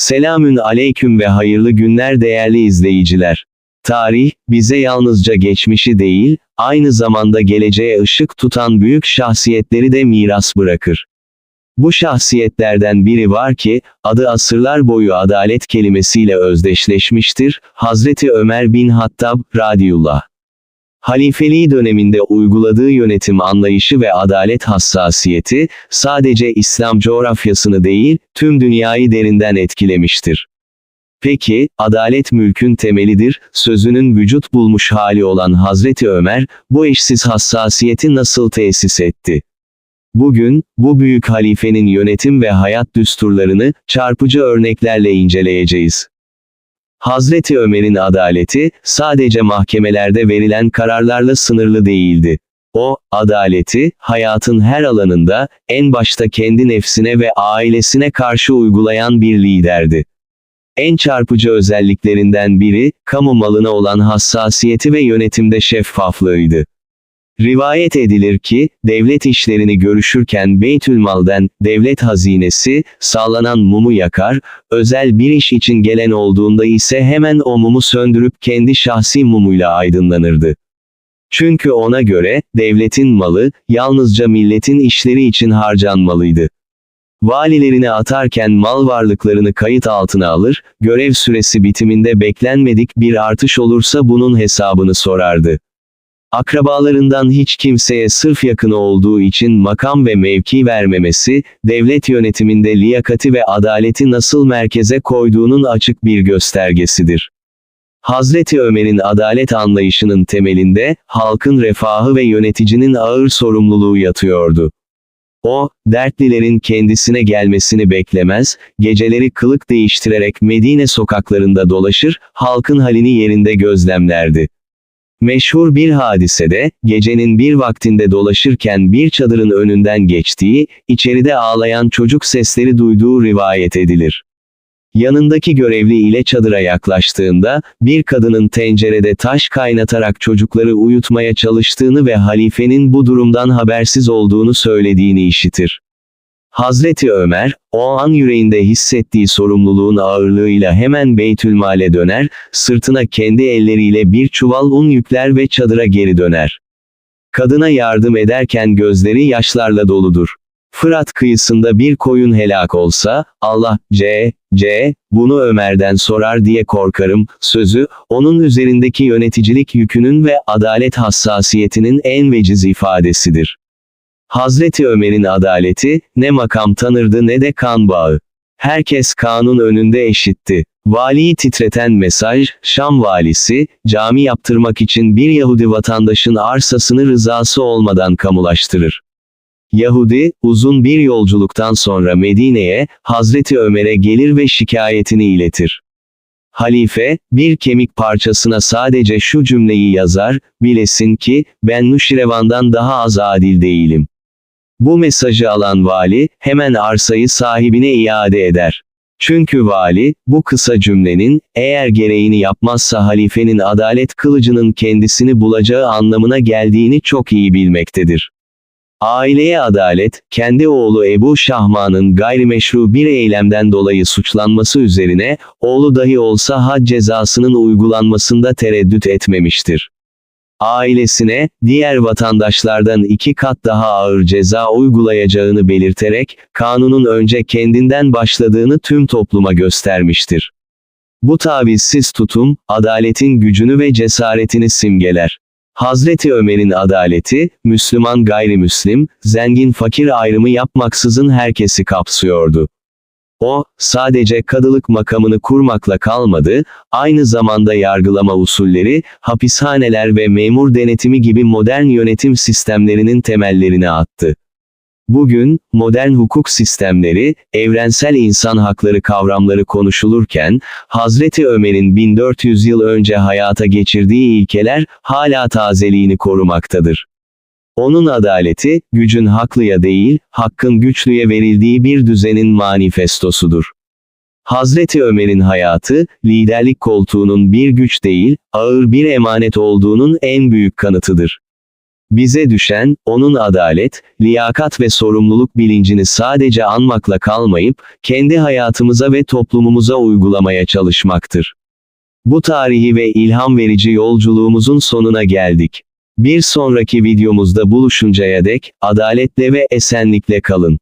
Selamün aleyküm ve hayırlı günler değerli izleyiciler. Tarih, bize yalnızca geçmişi değil, aynı zamanda geleceğe ışık tutan büyük şahsiyetleri de miras bırakır. Bu şahsiyetlerden biri var ki, adı asırlar boyu adalet kelimesiyle özdeşleşmiştir, Hazreti Ömer bin Hattab, radiyullah. Halifeliği döneminde uyguladığı yönetim anlayışı ve adalet hassasiyeti, sadece İslam coğrafyasını değil, tüm dünyayı derinden etkilemiştir. Peki, adalet mülkün temelidir, sözünün vücut bulmuş hali olan Hazreti Ömer, bu eşsiz hassasiyeti nasıl tesis etti? Bugün, bu büyük halifenin yönetim ve hayat düsturlarını, çarpıcı örneklerle inceleyeceğiz. Hazreti Ömer'in adaleti, sadece mahkemelerde verilen kararlarla sınırlı değildi. O, adaleti, hayatın her alanında, en başta kendi nefsine ve ailesine karşı uygulayan bir liderdi. En çarpıcı özelliklerinden biri, kamu malına olan hassasiyeti ve yönetimde şeffaflığıydı. Rivayet edilir ki, devlet işlerini görüşürken Beytülmal'den, devlet hazinesi, sağlanan mumu yakar, özel bir iş için gelen olduğunda ise hemen o mumu söndürüp kendi şahsi mumuyla aydınlanırdı. Çünkü ona göre, devletin malı, yalnızca milletin işleri için harcanmalıydı. Valilerini atarken mal varlıklarını kayıt altına alır, görev süresi bitiminde beklenmedik bir artış olursa bunun hesabını sorardı. Akrabalarından hiç kimseye sırf yakını olduğu için makam ve mevki vermemesi, devlet yönetiminde liyakati ve adaleti nasıl merkeze koyduğunun açık bir göstergesidir. Hazreti Ömer'in adalet anlayışının temelinde, halkın refahı ve yöneticinin ağır sorumluluğu yatıyordu. O, dertlilerin kendisine gelmesini beklemez, geceleri kılık değiştirerek Medine sokaklarında dolaşır, halkın halini yerinde gözlemlerdi. Meşhur bir hadisede, gecenin bir vaktinde dolaşırken bir çadırın önünden geçtiği, içeride ağlayan çocuk sesleri duyduğu rivayet edilir. Yanındaki görevli ile çadıra yaklaştığında, bir kadının tencerede taş kaynatarak çocukları uyutmaya çalıştığını ve halifenin bu durumdan habersiz olduğunu söylediğini işitir. Hazreti Ömer, o an yüreğinde hissettiği sorumluluğun ağırlığıyla hemen Beytülmal'e döner, sırtına kendi elleriyle bir çuval un yükler ve çadıra geri döner. Kadına yardım ederken gözleri yaşlarla doludur. Fırat kıyısında bir koyun helak olsa, Allah, C, C, bunu Ömer'den sorar diye korkarım, sözü, onun üzerindeki yöneticilik yükünün ve adalet hassasiyetinin en veciz ifadesidir. Hazreti Ömer'in adaleti, ne makam tanırdı ne de kan bağı. Herkes kanun önünde eşitti. Valiyi titreten mesaj, Şam valisi, cami yaptırmak için bir Yahudi vatandaşın arsasını rızası olmadan kamulaştırır. Yahudi, uzun bir yolculuktan sonra Medine'ye, Hazreti Ömer'e gelir ve şikayetini iletir. Halife, bir kemik parçasına sadece şu cümleyi yazar, bilesin ki, ben Nuşirevan'dan daha az adil değilim. Bu mesajı alan vali, hemen arsayı sahibine iade eder. Çünkü vali, bu kısa cümlenin, eğer gereğini yapmazsa halifenin adalet kılıcının kendisini bulacağı anlamına geldiğini çok iyi bilmektedir. Aileye adalet, kendi oğlu Ebu Şahman'ın gayrimeşru bir eylemden dolayı suçlanması üzerine, oğlu dahi olsa had cezasının uygulanmasında tereddüt etmemiştir ailesine, diğer vatandaşlardan iki kat daha ağır ceza uygulayacağını belirterek, kanunun önce kendinden başladığını tüm topluma göstermiştir. Bu tavizsiz tutum, adaletin gücünü ve cesaretini simgeler. Hazreti Ömer'in adaleti, Müslüman gayrimüslim, zengin fakir ayrımı yapmaksızın herkesi kapsıyordu. O, sadece kadılık makamını kurmakla kalmadı, aynı zamanda yargılama usulleri, hapishaneler ve memur denetimi gibi modern yönetim sistemlerinin temellerini attı. Bugün, modern hukuk sistemleri, evrensel insan hakları kavramları konuşulurken, Hazreti Ömer'in 1400 yıl önce hayata geçirdiği ilkeler, hala tazeliğini korumaktadır. Onun adaleti, gücün haklıya değil, hakkın güçlüye verildiği bir düzenin manifestosudur. Hazreti Ömer'in hayatı, liderlik koltuğunun bir güç değil, ağır bir emanet olduğunun en büyük kanıtıdır. Bize düşen, onun adalet, liyakat ve sorumluluk bilincini sadece anmakla kalmayıp, kendi hayatımıza ve toplumumuza uygulamaya çalışmaktır. Bu tarihi ve ilham verici yolculuğumuzun sonuna geldik. Bir sonraki videomuzda buluşuncaya dek, adaletle ve esenlikle kalın.